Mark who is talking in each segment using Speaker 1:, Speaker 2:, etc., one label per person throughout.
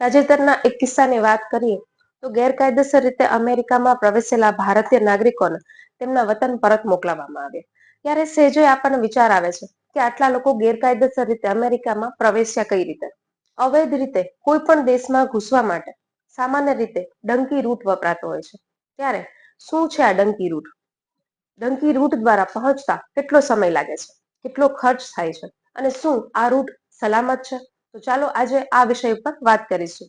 Speaker 1: તાજેતરના એક કિસ્સાની વાત કરીએ તો ગેરકાયદેસર રીતે અમેરિકામાં પ્રવેશેલા ભારતીય નાગરિકોને તેમના વતન પરત મોકલવામાં આવ્યા ત્યારે સહેજે આપણને વિચાર આવે છે કે આટલા લોકો ગેરકાયદેસર રીતે અમેરિકામાં પ્રવેશ્યા કઈ રીતે? અવૈધ રીતે કોઈ પણ દેશમાં ઘૂસવા માટે સામાન્ય રીતે ડંકી રૂટ વપરાતો હોય છે. ત્યારે શું છે આ ડંકી રૂટ? ડંકી રૂટ દ્વારા પહોંચતા કેટલો સમય લાગે છે? કેટલો ખર્ચ થાય છે? અને શું આ રૂટ સલામત છે? તો ચાલો આજે આ વિષય ઉપર વાત કરીશું.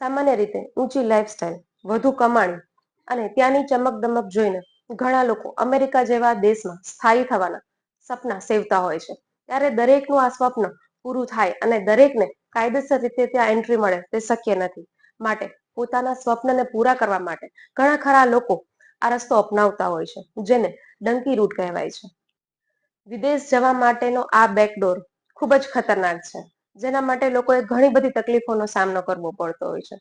Speaker 1: સામાન્ય રીતે ઊંચી લાઈફસ્ટાઈલ વધુ કમાણી અને ત્યાંની ચમક દમક જોઈને ઘણા લોકો અમેરિકા જેવા દેશમાં સ્થાયી થવાના સપના સેવતા હોય છે. ત્યારે દરેકનું આ સ્વપ્ન પૂરું થાય અને દરેકને કાયદેસર રીતે ત્યાં એન્ટ્રી મળે તે શક્ય નથી. માટે પોતાના સ્વપ્નને પૂરા કરવા માટે ઘણા ખરા લોકો આ રસ્તો અપનાવતા હોય છે, જેને ડંકી રૂટ કહેવાય છે. વિદેશ જવા માટેનો આ બેકડોર ખૂબ જ ખતરનાક છે. જેના માટે લોકોએ ઘણી બધી તકલીફોનો સામનો કરવો પડતો હોય છે.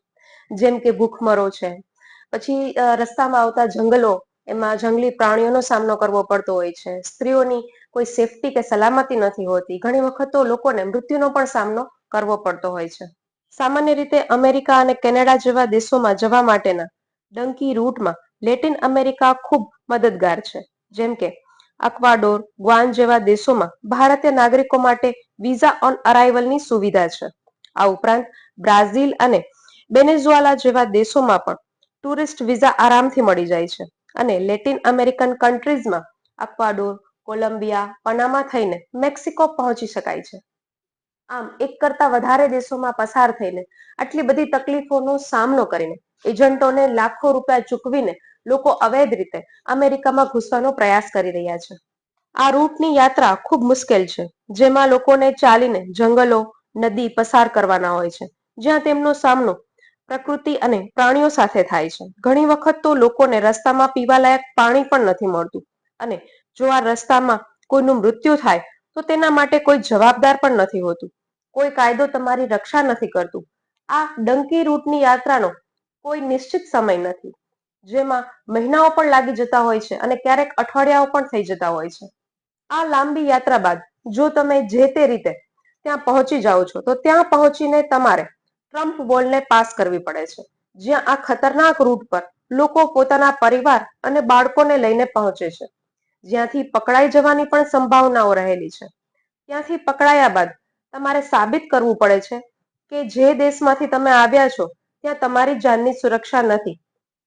Speaker 1: જેમ કે ભૂખમરો છે. પછી રસ્તામાં આવતા જંગલો, એમાં જંગલી પ્રાણીઓનો સામનો કરવો પડતો હોય છે. સ્ત્રીઓની કોઈ સેફટી કે સલામતી નથી હોતી. ઘણી વખત તો લોકોને મૃત્યુનો પણ સામનો કરવો પડતો હોય છે. સામાન્ય રીતે અમેરિકા અને કેનેડા જેવા દેશોમાં જવા માટેના ડંકી રૂટમાં લેટિન અમેરિકા ખૂબ મદદગાર છે. જેમ કે અક્વાડોર ગ્વાન જેવા દેશોમાં ભારતીય નાગરિકો માટે વિઝા ઓન અરાઇવલની સુવિધા છે. આ ઉપરાંત બ્રાઝિલ અને બેનેઝુઆલા જેવા દેશોમાં પણ ટુરિસ્ટ વિઝા આરામથી મળી જાય છે અને લેટિન અમેરિકન કન્ટ્રીઝમાં અક્વાડોર કોલંબિયા, પનામા થઈને મેક્સિકો પહોંચી શકાય છે. આમ એક કરતા વધારે દેશોમાં પસાર થઈને આટલી બધી તકલીફોનો સામનો કરીને એજન્ટોને લાખો રૂપિયા ચૂકવીને લોકો અવૈધ રીતે અમેરિકામાં ઘૂસવાનો પ્રયાસ કરી રહ્યા છે. આ રૂટની યાત્રા ખૂબ મુશ્કેલ છે, જેમાં લોકોને ચાલીને જંગલો, નદી પસાર કરવાના હોય છે, જ્યાં તેમનો સામનો પ્રકૃતિ અને પ્રાણીઓ સાથે થાય છે. ઘણી વખત તો લોકોને રસ્તામાં પીવાલાયક પાણી પણ નથી મળતું અને જો આ રસ્તામાં કોઈનું મૃત્યુ થાય, તો તેના માટે કોઈ જવાબદાર પણ નથી હોતું. કોઈ કાયદો તમારી રક્ષા નથી કરતું. આ ડંકી રૂટની યાત્રાનો કોઈ નિશ્ચિત સમય નથી, જેમાં મહિનાઓ પણ લાગી જતા હોય છે અને ક્યારેક અઠવાડિયાઓ પણ થઈ જતા હોય છે. આ લાંબી યાત્રા બાદ જો તમે જે તે રીતે ત્યાં પહોંચી જાઓ છો, તો ત્યાં પહોંચીને તમારે ટ્રમ્પ બોલને પાસ કરવી પડે છે. જ્યાં આ ખતરનાક રૂટ પર લોકો પોતાના પરિવાર અને બાળકોને લઈને પહોંચે છે. જ્યાંથી પકડાઈ જવાની પણ સંભાવનાઓ રહેલી છે. ત્યાંથી પકડાયા બાદ તમારે સાબિત કરવું પડે છે કે જે દેશમાંથી તમે આવ્યા છો ત્યાં તમારી જાનની સુરક્ષા નથી.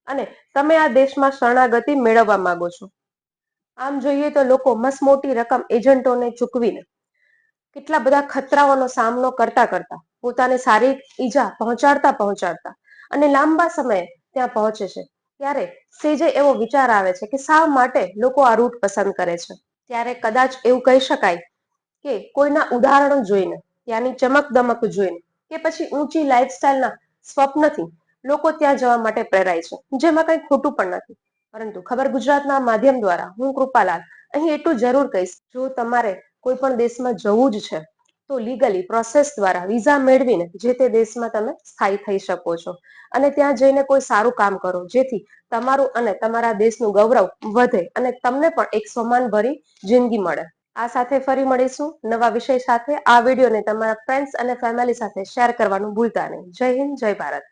Speaker 1: અને તમે આ દેશમાં શરણાગતિ મેળવવા માંગો છો. આમ જોઈએ તો લોકો મસમોટી રકમ એજન્ટોને ચૂકવીને કેટલા બધા ખતરાઓનો સામનો કરતા કરતા પોતાને સારી ઈજા પહોંચાડતા પહોંચાડતા અને લાંબા સમયે ત્યાં પહોંચે છે. ત્યારે સેજે એવો વિચાર આવે છે કે શા માટે લોકો આ રૂટ પસંદ કરે છે? ત્યારે કદાચ એવું કહી શકાય કે કોઈના ઉદાહરણો જોઈને, ત્યાંની ચમક દમક જોઈને કે પછી ઊંચી લાઈફસ્ટાઈલના સ્વપ્નથી લોકો ત્યાં જવા માટે પ્રેરાય છે, જેમાં કંઈ ખોટું પણ નથી. પરંતુ ખબર ગુજરાતના માધ્યમ દ્વારા હું કૃપાલાલ અહીં એટલું જરૂર કહીશ, જો તમારે કોઈ પણ દેશમાં જવું જ છે, તો લીગલી પ્રોસેસ દ્વારા વિઝા મેળવીને જે તે દેશમાં તમે સ્થાયી થઈ શકો છો. અને ત્યાં જઈને કોઈ સારું કામ કરો, જેથી તમારું અને તમારા દેશનું ગૌરવ વધે અને તમને પણ એક સન્માનભરી જિંદગી મળે. આ સાથે ફરી મળીશું નવા વિષય સાથે. આ વિડીયોને તમારા ફ્રેન્ડ્સ અને ફેમિલી સાથે શેર કરવાનું ભૂલતા નહીં. જય હિન્દ, જય ભારત.